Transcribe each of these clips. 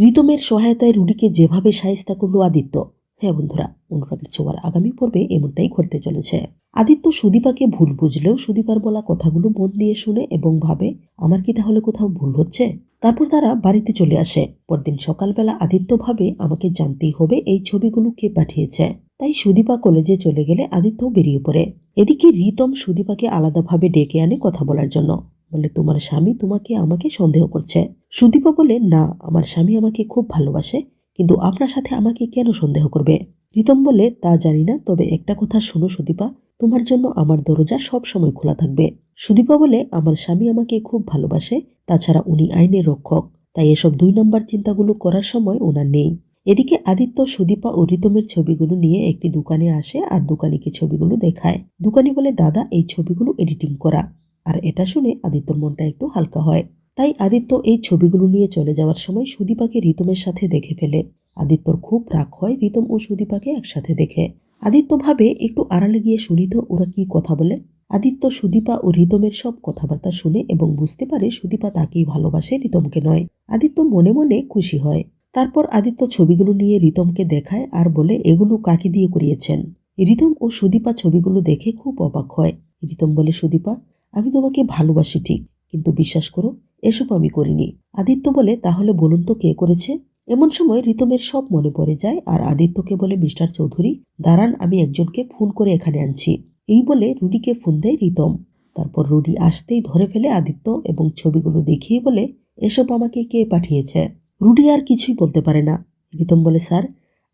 রিতমের সহায়তায় রুডিকে যেভাবে সাহিস্তা করল আদিত্য হ্যাঁ বন্ধুরা, অনুরাগের ছোঁয়ার আগামী পর্বে এমনটাই ঘটতে চলেছে। আদিত্য সুদীপাকে ভুল বুঝলেও সুদীপার বলা কথাগুলো মন দিয়ে শুনে এবং ভাবে, আমার কি তাহলে কোথাও ভুল হচ্ছে? তারপর তারা বাড়িতে চলে আসে। পরদিন সকালবেলা আদিত্য ভাবে, আমাকে জানতেই হবে এই ছবিগুলো কে পাঠিয়েছে? তাই সুদীপা কলেজে চলে গেলে আদিত্য বেরিয়ে পড়ে। এদিকে রিতম সুদীপাকে আলাদাভাবে ডেকে আনে কথা বলার জন্য। বলে তোমার স্বামী তোমাকে, আমাকে সন্দেহ করছে? সুদীপা বলে না, আমার স্বামী আমাকে খুব ভালোবাসে, কিন্তু আপনার সাথে আমাকে কেন সন্দেহ করবে? রিতম বলে তা জানি না, তবে একটা কথা শোনো সুদীপা, তোমার জন্য আমার দরজা সব সময় খোলা থাকবে। সুদীপা বলে আমার স্বামী আমাকে খুব ভালোবাসে, তাছাড়া উনি আইনের রক্ষক, তাই এসব দুই নম্বর চিন্তাগুলো করার সময় ওনার নেই। এদিকে আদিত্য, সুদীপা ও রিতমের ছবিগুলো নিয়ে একটি দোকানে আসে আর দোকানিকে ছবিগুলো দেখায়। দোকানি বলে, দাদা, এই ছবিগুলো এডিটিং করা। আর এটা শুনে আদিত্যর মনটা একটু হালকা হয়। তাই আদিত্য এই ছবিগুলো নিয়ে চলে যাওয়ার সময় সুদীপাকে রিতমের সাথে দেখে ফেলে। আদিত্যর খুব রাগ হয় রিতম ও সুদীপাকে একসাথে দেখে। আদিত্য ভাবে একটু আড়ালে গিয়ে শুনি তো ওরা কি কথা বলে? আদিত্য, সুদীপা ও রিতমের সব কথাবার্তা শুনে এবং বুঝতে পারে সুদীপা তাকেই ভালোবাসে, রিতমকে নয়। আদিত্য মনে মনে খুশি হয়। তারপর আদিত্য ছবিগুলো নিয়ে রিতমকে দেখায় আর বলে, এগুলো কাকে দিয়ে করিয়েছেন? রিতম ও সুদীপা ছবিগুলো দেখে খুব অবাক হয়। রিতম বলে, সুদীপা আমি তোমাকে ভালোবাসি ঠিক, কিন্তু বিশ্বাস করো, এসব আমি করিনি। আদিত্য বলে, তাহলে বলুন তো কে করেছে? এমন সময় রিতমের সব মনে পড়ে যায়, আর আদিত্যকে বলে, মিস্টার চৌধুরী, দাঁড়ান, আমি একজনকে ফোন করে এখানে আনছি। এই বলে রুডিকে ফোন দেয় রিতম। তারপর রুডি আসতেই ধরে ফেলে আদিত্য এবং ছবিগুলো দেখিয়ে বলে, এসব আমাকে কে পাঠিয়েছে? রুডি আর কিছুই বলতে পারে না। রিতম বলে, স্যার,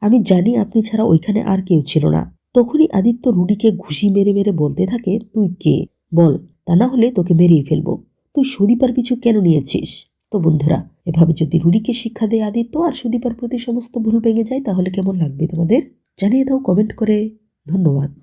আমি জানি আপনি ছাড়া ওইখানে আর কেউ ছিল না। তখনই আদিত্য রুডিকে ঘুষি মেরে মেরে বলতে থাকে, তুই কে? বল। তা না হলে তোকে মেরিয়ে ফেলব। তুই সুদীপার পিছু কেন নিয়েছিস? তো বন্ধুরা, এভাবে যদি রুডিকে শিক্ষা দেয় আদিত্য আর সুদীপার প্রতি সমস্ত ভুল ভেঙে যায়, তাহলে কেমন লাগবে তোমাদের? জানিয়ে দাও কমেন্ট করে। ধন্যবাদ।